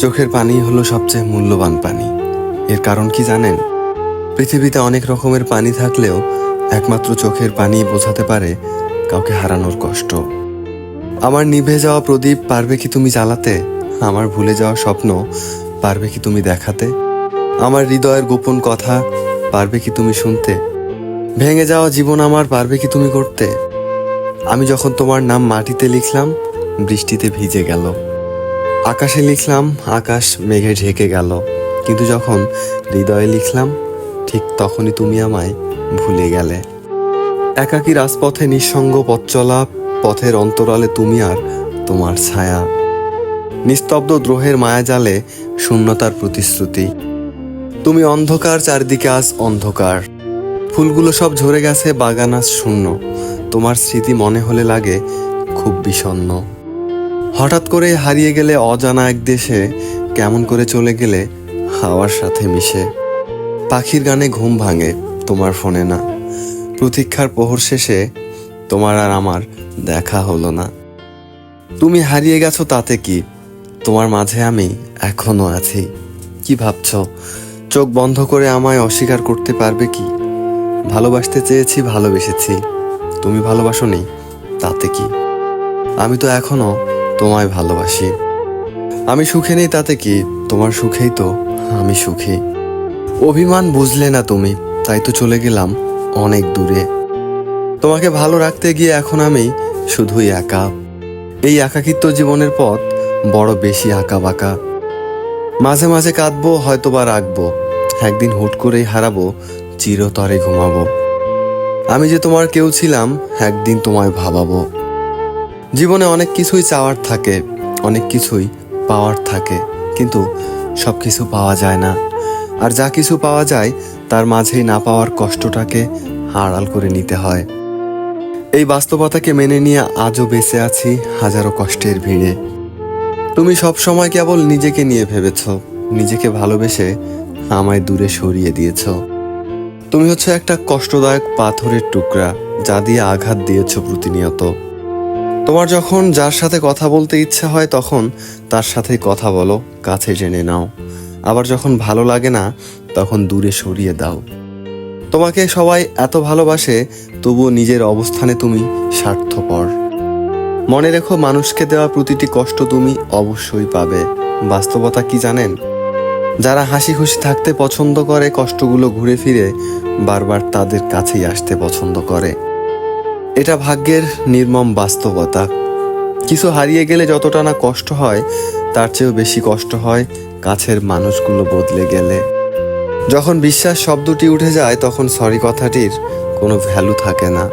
চোখের পানি হলো সবচেয়ে মূল্যবান পানি। এর কারণ কি জানেন? পৃথিবীতে অনেক রকমের পানি থাকলেও একমাত্র চোখের পানি বোঝাতে পারে কাউকে হারানোর কষ্ট। আমার নিভে যাওয়া প্রদীপ পারবে কি তুমি জ্বালাতে? আমার ভুলে যাওয়া স্বপ্ন পারবে কি তুমি দেখাতে? আমার হৃদয়ের গোপন কথা পারবে কি তুমি শুনতে? ভেঙে যাওয়া জীবন আমার পারবে কি তুমি করতে? আমি যখন তোমার নাম মাটিতে লিখলাম, বৃষ্টিতে ভিজে গেল। আকাশে লিখলাম, আকাশ মেঘে ঢেকে গেল। কিন্তু যখন হৃদয়ে লিখলাম, ঠিক তখনই তুমি আমায় ভুলে গেলে। একাকী রাজপথে নিঃসঙ্গ পথ চলা, পথের অন্তরালে তুমি আর তোমার ছায়া। নিস্তব্ধ দ্রোহের মায়াজালে শূন্যতার প্রতিশ্রুতি। তুমি অন্ধকার, চারদিকে আজ অন্ধকার। ফুলগুলো সব ঝরে গেছে, বাগান আজ শূন্য। তোমার স্মৃতি মনে হলে লাগে খুব বিষণ্ণ। হঠাৎ করে হারিয়ে গেলে অজানা এক দেশে কেমন করে চলে গেলে হাওয়ার সাথে মিশে। পাখির গানে ঘুম ভাঙে তোমার ফোনে না। প্রতীক্ষার প্রহর শেষে তোমার আর আমার দেখা হলো না। তুমি হারিয়ে গেছো তাতে কি? তোমার মাঝে আমি এখনও আছি। কি ভাবছ? চোখ বন্ধ করে আমায় অস্বীকার করতে পারবে কি? ভালোবাসতে চেয়েছি, ভালোবেসেছি। তুমি ভালোবাসোনি, তাতে কি? আমি তো এখনও তোমায় ভালোবাসি। আমি সুখে নেই তাতে কি? তোমার সুখেই তো আমি সুখী। অভিমান বুঝলে না তুমি, তাই তো চলে গেলাম অনেক দূরে। তোমাকে ভালো রাখতে গিয়ে এখন আমি শুধুই একা। এই একাকিত্ব জীবনের পথ বড় বেশি আঁকা বাঁকা মাঝে মাঝে কাঁদবো হয়তো বা রাখব। একদিন হুট করেই হারাবো, চিরতরে ঘুমাবো। আমি যে তোমার কেউ ছিলাম, একদিন তোমায় ভাবাবো। জীবনে অনেক কিছুই চাওয়ার থাকে, অনেক কিছুই পাওয়ার থাকে, কিন্তু সব কিছু পাওয়া যায় না। আর যা কিছু পাওয়া যায়, তার মাঝেই না পাওয়ার কষ্টটাকে আড়াল করে নিতে হয়। এই বাস্তবতাকে মেনে নিয়ে আজও বেঁচে আছি হাজারো কষ্টের ভিড়ে। তুমি সব সময় কেবল নিজেকে নিয়ে ভেবেছ, নিজেকে ভালোবেসে আমায় দূরে সরিয়ে দিয়েছ। তুমি হচ্ছে একটা কষ্টদায়ক পাথরের টুকরা, যা দিয়ে আঘাত দিয়েছ প্রতিনিয়ত। তোমার যখন যার সাথে কথা বলতে ইচ্ছে হয় তখন তার সাথে কথা বলো, কাছে জেনে নাও। আবার যখন ভালো লাগে না, তখন দূরে সরিয়ে দাও। তোমাকে সবাই এত ভালোবাসে, তবুও নিজের অবস্থানে তুমি স্বার্থপর। মনে রেখো মানুষকে দেওয়া প্রতিটি কষ্ট তুমি অবশ্যই পাবে। বাস্তবতা কি জানেন? যারা হাসি খুশি থাকতে পছন্দ করে, কষ্টগুলো ঘুরে ফিরে বারবার তাদের কাছেই আসতে পছন্দ করে। এটা ভাগ্যের নির্মম বাস্তবতা। কিছু হারিয়ে গেলে যতটা না কষ্ট হয়, তার চেয়েও বেশি কষ্ট হয় কাছের মানুষগুলো বদলে গেলে। যখন বিশ্বাস শব্দটি উঠে যায়, তখন সরি কথাটির কোনো ভ্যালু থাকে না।